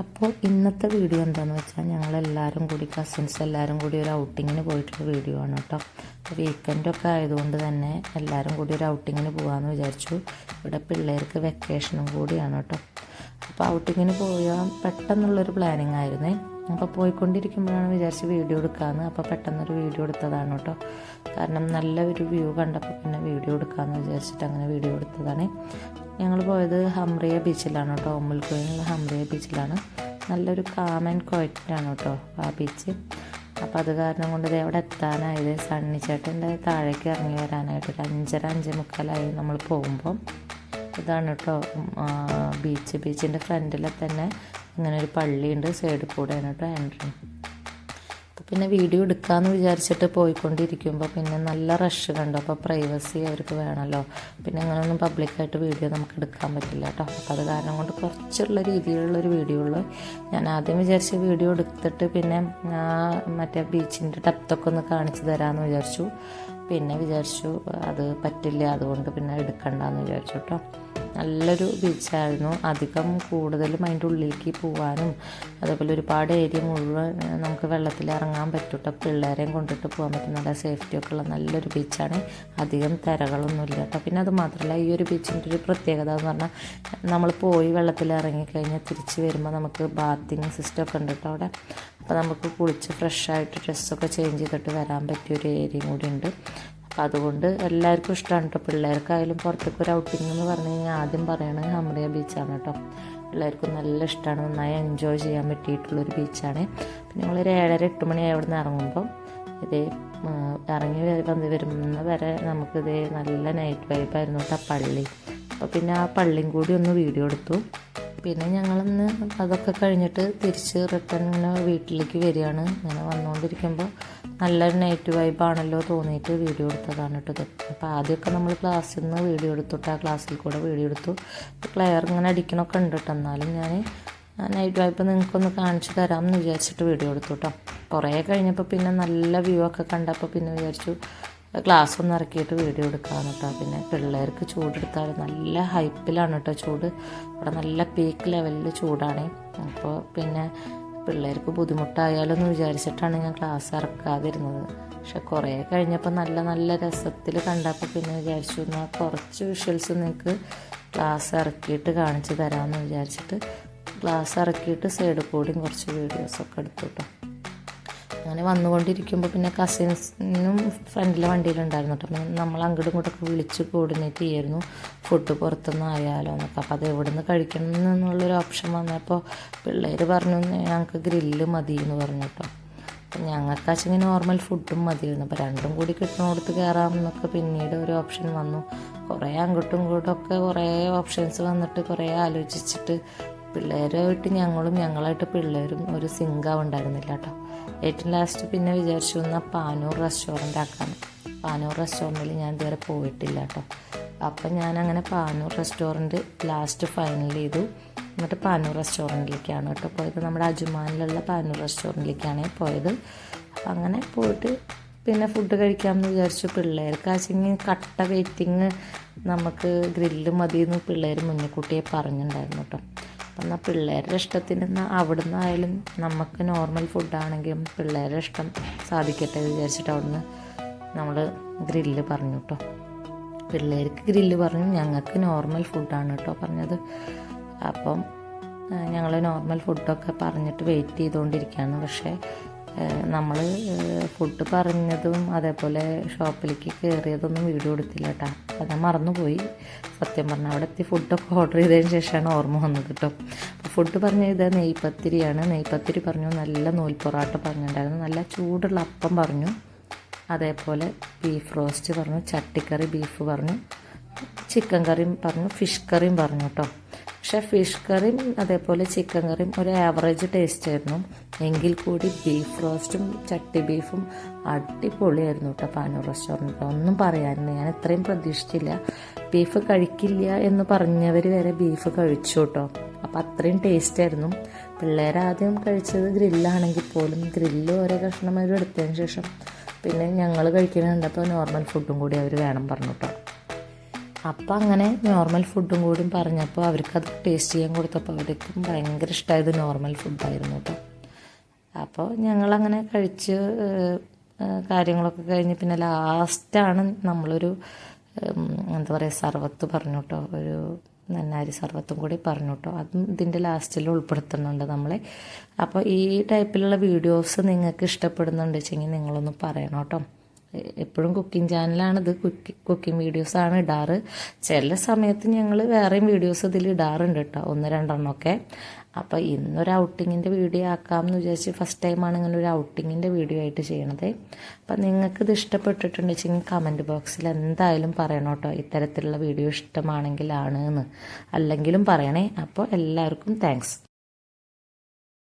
അപ്പോൾ ഇന്നത്തെ വീഡിയോ എന്താണെന്ന് വെച്ചാൽ ഞങ്ങളെല്ലാവരും കൂടി കസിൻസ് എല്ലാവരും കൂടി ഒരു ഔട്ടിങ്ങിന് പോയിട്ടുള്ള വീഡിയോ ആണ് കേട്ടോ. വീക്കെൻഡൊക്കെ ആയതുകൊണ്ട് തന്നെ എല്ലാവരും കൂടി ഒരു ഔട്ടിങ്ങിന് പോകാമെന്ന് വിചാരിച്ചു. ഇവിടെ പിള്ളേർക്ക് വെക്കേഷനും കൂടിയാണ് കേട്ടോ. അപ്പോൾ ഔട്ടിങ്ങിന് പോയാൽ പെട്ടെന്നുള്ളൊരു പ്ലാനിങ് ആയിരുന്നേ. അപ്പോൾ പോയിക്കൊണ്ടിരിക്കുമ്പോഴാണ് വിചാരിച്ച് വീഡിയോ എടുക്കാമെന്ന് അപ്പോൾ പെട്ടെന്നൊരു വീഡിയോ എടുത്തതാണ് കേട്ടോ. കാരണം നല്ല ഒരു വ്യൂ കണ്ടപ്പോൾ പിന്നെ വീഡിയോ എടുക്കാമെന്ന് വിചാരിച്ചിട്ട് അങ്ങനെ വീഡിയോ എടുത്തതാണ്. ഞങ്ങൾ പോയത് ഹംറിയ ബീച്ചിലാണ് കേട്ടോ. ഒമ്മൽക്കോയിലുള്ള ഹംറിയ ബീച്ചിലാണ്. നല്ലൊരു കാമൻ ക്വയറ്റാണ് കേട്ടോ ആ ബീച്ച് അപ്പോൾ അത് കാരണം കൊണ്ട് എവിടെ അവിടെ എത്താനായത്. സണ്ണിച്ചേട്ടന്റെ താഴേക്ക് ഇറങ്ങി വരാനായിട്ട് ഒരു അഞ്ചര അഞ്ചേ മുക്കാലായി നമ്മൾ പോകുമ്പം. ഇതാണ് കേട്ടോ ബീച്ച് ബീച്ചിന്റെ ഫ്രണ്ടിൽ തന്നെ ഇങ്ങനെ ഒരു പള്ളിയുണ്ട്. സൈഡിൽ കൂടെയാണ് കേട്ടോ എൻട്രി പിന്നെ വീഡിയോ എടുക്കാമെന്ന് വിചാരിച്ചിട്ട് പോയിക്കൊണ്ടിരിക്കുമ്പോൾ പിന്നെ നല്ല റഷ് കണ്ടു. അപ്പോൾ പ്രൈവസി അവർക്ക് വേണമല്ലോ പിന്നെ അങ്ങനെയൊന്നും പബ്ലിക്കായിട്ട് വീഡിയോ നമുക്ക് എടുക്കാൻ പറ്റില്ല കേട്ടോ. അപ്പോൾ അത് കാരണം കൊണ്ട് കുറച്ചുള്ള രീതിയിലുള്ളൊരു വീഡിയോ ഉള്ളു. ഞാൻ ആദ്യം വിചാരിച്ച വീഡിയോ എടുത്തിട്ട് പിന്നെ മറ്റേ ബീച്ചിന്റെ ഡെപ്തൊക്കെ ഒന്ന് കാണിച്ചു തരാമെന്ന് വിചാരിച്ചു. പിന്നെ വിചാരിച്ചു അത് പറ്റില്ല അതുകൊണ്ട് പിന്നെ എടുക്കണ്ടെന്ന് വിചാരിച്ചു കേട്ടോ നല്ലൊരു ബീച്ചായിരുന്നു അധികം കൂടുതലും അതിന്റെ ഉള്ളിലേക്ക് പോകാനും അതേപോലെ ഒരുപാട് ഏരിയ മുഴുവൻ നമുക്ക് വെള്ളത്തിൽ ഇറങ്ങാൻ പറ്റൂട്ടോ. പിള്ളേരെയും കൊണ്ടിട്ട് പോകാൻ പറ്റും. നല്ല സേഫ്റ്റി ഒക്കെ ഉള്ള നല്ലൊരു ബീച്ചാണ് അധികം തിരകളൊന്നുമില്ല കേട്ടോ പിന്നെ അത് മാത്രമല്ല ഈ ഒരു ബീച്ചിന്റെ ഒരു പ്രത്യേകത എന്ന് പറഞ്ഞാൽ നമ്മൾ പോയി വെള്ളത്തിൽ ഇറങ്ങിക്കഴിഞ്ഞാൽ തിരിച്ച് വരുമ്പോൾ നമുക്ക് ബാത്തിങ് സിസ്റ്റം ഒക്കെ ഉണ്ട് കേട്ടോ അവിടെ. അപ്പോൾ നമുക്ക് കുളിച്ച് ഫ്രഷായിട്ട് ഡ്രസ്സൊക്കെ ചേഞ്ച് ചെയ്തിട്ട് വരാൻ പറ്റിയ ഒരു ഏരിയയും കൂടി ഉണ്ട്. അപ്പോൾ അതുകൊണ്ട് എല്ലാവർക്കും ഇഷ്ടമാണ് കേട്ടോ പിള്ളേർക്കായാലും പുറത്തേക്ക് ഒരു ഔട്ടിംഗ് എന്ന് പറഞ്ഞു കഴിഞ്ഞാൽ ആദ്യം പറയണത് ഹമ്രിയ ബീച്ചാണ് കേട്ടോ പിള്ളേർക്കും നല്ല ഇഷ്ടമാണ് നന്നായി എൻജോയ് ചെയ്യാൻ പറ്റിയിട്ടുള്ളൊരു ബീച്ചാണ് പിന്നെ ഞങ്ങളൊരു ഏഴര എട്ട് മണി അവിടെ നിന്ന് ഇറങ്ങുമ്പം ഇതേ ഇറങ്ങി വന്ന് വരുന്ന വരെ നമുക്കിതേ നല്ല നൈറ്റ് വൈബായിരുന്നു കേട്ടോ പള്ളി. അപ്പോൾ പിന്നെ ആ പള്ളിയും കൂടി ഒന്ന് വീഡിയോ എടുത്തു. പിന്നെ ഞങ്ങളിന്ന് അതൊക്കെ കഴിഞ്ഞിട്ട് തിരിച്ച് റിട്ടേൺ ഇങ്ങനെ വീട്ടിലേക്ക് വരികയാണ്. ഇങ്ങനെ വന്നുകൊണ്ടിരിക്കുമ്പോൾ നല്ലൊരു നൈറ്റ് വൈബാണല്ലോ തോന്നിയിട്ട് വീഡിയോ എടുത്തതാണ് കേട്ടോ അപ്പോൾ ആദ്യമൊക്കെ നമ്മൾ ക്ലാസ്സിൽ നിന്ന് വീഡിയോ എടുത്തിട്ട് ആ ക്ലാസ്സിൽ കൂടെ വീഡിയോ എടുത്തു. ക്ലെയർ ഇങ്ങനെ അടിക്കണമൊക്കെ ഉണ്ട് കേട്ടോ എന്നാലും ഞാൻ നൈറ്റ് വൈബ് നിങ്ങൾക്കൊന്ന് കാണിച്ചു തരാമെന്ന് വിചാരിച്ചിട്ട് വീഡിയോ എടുത്തു കേട്ടോ കുറേ കഴിഞ്ഞപ്പോൾ പിന്നെ നല്ല വ്യൂ ഒക്കെ കണ്ടപ്പോൾ പിന്നെ വിചാരിച്ചു ഗ്ലാസ് ഒന്ന് ഇറക്കിയിട്ട് വീഡിയോ എടുക്കാമെന്ന് കേട്ടോ. പിന്നെ പിള്ളേർക്ക് ചൂടെടുത്താൽ നല്ല ഹൈപ്പിലാണ് കേട്ടോ ചൂട്. ഇവിടെ നല്ല പീക്ക് ലെവലിൽ ചൂടാണ്. അപ്പോൾ പിന്നെ പിള്ളേർക്ക് ബുദ്ധിമുട്ടായാലെന്ന് വിചാരിച്ചിട്ടാണ് ഞാൻ ക്ലാസ് ഇറക്കാതിരുന്നത്. പക്ഷെ കുറേ കഴിഞ്ഞപ്പോൾ നല്ല നല്ല രസത്തിൽ കണ്ടപ്പോൾ പിന്നെ വിചാരിച്ചു എന്നാൽ കുറച്ച് വിഷ്വൽസ് നിങ്ങൾക്ക് ക്ലാസ് ഇറക്കിയിട്ട് കാണിച്ചു തരാമെന്ന് വിചാരിച്ചിട്ട് ക്ലാസ് ഇറക്കിയിട്ട് സൈഡ് കൂടിയും കുറച്ച് വീഡിയോസൊക്കെ എടുത്തു കേട്ടോ. അങ്ങനെ വന്നുകൊണ്ടിരിക്കുമ്പോൾ പിന്നെ കസിൻസിനും ഫ്രണ്ടിലെ വണ്ടിയിലുണ്ടായിരുന്നു കേട്ടോ. പിന്നെ നമ്മൾ അങ്ങോട്ടും ഇങ്ങോട്ടൊക്കെ വിളിച്ച് കോർഡിനേറ്റ് ചെയ്യായിരുന്നു. ഫുഡ് പുറത്തുനിന്ന് ആയാലോ എന്നൊക്കെ. അപ്പോൾ അത് എവിടെ നിന്ന് കഴിക്കണം എന്നുള്ളൊരു ഓപ്ഷൻ വന്നപ്പോൾ പിള്ളേർ പറഞ്ഞു ഞങ്ങൾക്ക് ഗ്രില്ല് മതി എന്ന് പറഞ്ഞു കേട്ടോ. അപ്പം ഞങ്ങൾക്കാച്ചെങ്കിൽ നോർമൽ ഫുഡും മതിയായിരുന്നു. അപ്പോൾ രണ്ടും കൂടി കിട്ടുന്നിടത്ത് കയറാമെന്നൊക്കെ പിന്നീട് ഒരു ഓപ്ഷൻ വന്നു. കുറേ അങ്ങോട്ടും ഇങ്ങോട്ടും ഒക്കെ കുറേ ഓപ്ഷൻസ് വന്നിട്ട് കുറേ ആലോചിച്ചിട്ട് പിള്ളേരുമായിട്ട് ഞങ്ങളും ഞങ്ങളായിട്ട് പിള്ളേരും ഒരു സിങ്കാവ് ഉണ്ടായിരുന്നില്ല കേട്ടോ. ഏറ്റവും ലാസ്റ്റ് പിന്നെ വിചാരിച്ചു എന്നാൽ പാനൂർ റെസ്റ്റോറന്റ് ആക്കാണ് പാനൂർ റെസ്റ്റോറന്റിൽ ഞാൻ ഇതുവരെ പോയിട്ടില്ല കേട്ടോ. അപ്പം ഞാൻ അങ്ങനെ പാനൂർ റെസ്റ്റോറന്റ് ലാസ്റ്റ് ഫൈനൽ ചെയ്തു. എന്നിട്ട് പാനൂർ റെസ്റ്റോറന്റിലേക്കാണ് കേട്ടോ പോയത്. നമ്മുടെ അജുമാനിലുള്ള പാനൂർ റെസ്റ്റോറന്റിലേക്കാണ് പോയത്. അപ്പം അങ്ങനെ പോയിട്ട് പിന്നെ ഫുഡ് കഴിക്കാമെന്ന് വിചാരിച്ചു. പിള്ളേർക്ക് ആച്ചെങ്കിൽ കട്ട വെയിറ്റിങ് നമുക്ക് ഗ്രില്ല് മതിയെന്ന് പിള്ളേർ മുന്നിക്കൂട്ടിയെ പറഞ്ഞിട്ടുണ്ടായിരുന്നു കേട്ടോ. എന്നാൽ പിള്ളേരുടെ ഇഷ്ടത്തിന് എന്നാൽ അവിടെ നിന്നായാലും നമുക്ക് നോർമൽ ഫുഡാണെങ്കിലും പിള്ളേരുടെ ഇഷ്ടം സാധിക്കട്ടെ വിചാരിച്ചിട്ട് അവിടുന്ന് നമ്മൾ ഗ്രില്ല് പറഞ്ഞു കേട്ടോ പിള്ളേർക്ക് ഗ്രില്ല് പറഞ്ഞു ഞങ്ങൾക്ക് നോർമൽ ഫുഡാണ് കേട്ടോ പറഞ്ഞത്. അപ്പം ഞങ്ങൾ നോർമൽ ഫുഡൊക്കെ പറഞ്ഞിട്ട് വെയിറ്റ് ചെയ്തുകൊണ്ടിരിക്കുകയാണ് പക്ഷേ നമ്മൾ ഫുഡ് പറഞ്ഞതും അതേപോലെ ഷോപ്പിലേക്ക് കയറിയതൊന്നും വീഡിയോ എടുത്തില്ല കേട്ടോ അത് മറന്നുപോയി. സത്യം പറഞ്ഞാൽ അവിടെ എത്തി ഫുഡൊക്കെ ഓർഡർ ചെയ്തതിന് ശേഷമാണ് ഓർമ്മ വന്നത് കേട്ടോ ഫുഡ് പറഞ്ഞ ഇത് നെയ്പത്തിരിയാണ്. നെയ്പത്തിരി പറഞ്ഞു നല്ല നൂൽ പൊറാട്ട പറഞ്ഞിട്ടുണ്ടായിരുന്നു. നല്ല ചൂടുള്ള അപ്പം പറഞ്ഞു. അതേപോലെ ബീഫ് റോസ്റ്റ് പറഞ്ഞു ചട്ടിക്കറി ബീഫ് പറഞ്ഞു ചിക്കൻ കറിയും പറഞ്ഞു ഫിഷ് കറിയും പറഞ്ഞു കേട്ടോ പക്ഷെ ഫിഷ് കറിയും അതേപോലെ ചിക്കൻ കറിയും ഒരു ആവറേജ് ടേസ്റ്റ് ആയിരുന്നു. എങ്കിൽ കൂടി ബീഫ് റോസ്റ്റും ചട്ടി ബീഫും അടിപൊളിയായിരുന്നു കേട്ടോ പാനൂർ റെസ്റ്റോറന്റ് ഒന്നും പറയാനില്ല. ഞാൻ ഇത്രയും പ്രതീക്ഷിച്ചില്ല. ബീഫ് കഴിക്കില്ല എന്ന് പറഞ്ഞവർ വരെ ബീഫ് കഴിച്ചു കേട്ടോ. അപ്പം അത്രയും ടേസ്റ്റ് ആയിരുന്നു. പിള്ളേർ ആദ്യം കഴിച്ചത് ഗ്രില്ലാണെങ്കിൽ പോലും ഗ്രില്ല് ഓരോ കഷ്ണം അവർ എടുത്തതിന് ശേഷം പിന്നെ ഞങ്ങൾ കഴിക്കുന്ന കണ്ടപ്പോൾ നോർമൽ ഫുഡും കൂടി അവർ വേണം പറഞ്ഞു കേട്ടോ. അപ്പം അങ്ങനെ നോർമൽ ഫുഡും കൂടി പറഞ്ഞപ്പോൾ അവർക്കത് ടേസ്റ്റ് ചെയ്യാൻ കൊടുത്തപ്പോൾ അവർക്കും ഭയങ്കര ഇഷ്ടമായത് നോർമൽ ഫുഡായിരുന്നു കേട്ടോ അപ്പോൾ ഞങ്ങളങ്ങനെ കഴിച്ച് കാര്യങ്ങളൊക്കെ കഴിഞ്ഞ് പിന്നെ ലാസ്റ്റാണ് നമ്മളൊരു എന്താ പറയുക സർവത്ത് പറഞ്ഞു കേട്ടോ ഒരു നന്നാരി സർവത്തും കൂടി പറഞ്ഞു കേട്ടോ അതും ഇതിന്റെ ലാസ്റ്റിൽ ഉൾപ്പെടുത്തുന്നുണ്ട് നമ്മളെ. അപ്പോൾ ഈ ടൈപ്പിലുള്ള വീഡിയോസ് നിങ്ങൾക്ക് ഇഷ്ടപ്പെടുന്നുണ്ട് വെച്ചെങ്കിൽ നിങ്ങളൊന്ന് പറയണം കേട്ടോ എപ്പോഴും കുക്കിംഗ് ചാനലാണിത്. കുക്കി കുക്കിംഗ് വീഡിയോസാണ് ഇടാറ്. ചില സമയത്ത് ഞങ്ങൾ വേറെയും വീഡിയോസ് ഇതിൽ ഇടാറുണ്ട് കേട്ടോ ഒന്ന് രണ്ടെണ്ണമൊക്കെ അപ്പോൾ ഇന്നൊരു ഔട്ടിങ്ങിന്റെ വീഡിയോ ആക്കാം എന്ന് വിചാരിച്ച് ഫസ്റ്റ് ടൈമാണ് ഇങ്ങനെ ഒരു ഔട്ടിങ്ങിന്റെ വീഡിയോ ആയിട്ട് ചെയ്യണത്. അപ്പം നിങ്ങൾക്കിത് ഇത് ഇഷ്ടപ്പെട്ടിട്ടുണ്ട് വെച്ചെങ്കിൽ കമന്റ് ബോക്സിൽ എന്തായാലും പറയണം കേട്ടോ ഇത്തരത്തിലുള്ള വീഡിയോ ഇഷ്ടമാണെങ്കിലാണ് എന്ന് അല്ലെങ്കിലും പറയണേ. അപ്പോൾ എല്ലാവർക്കും താങ്ക്സ്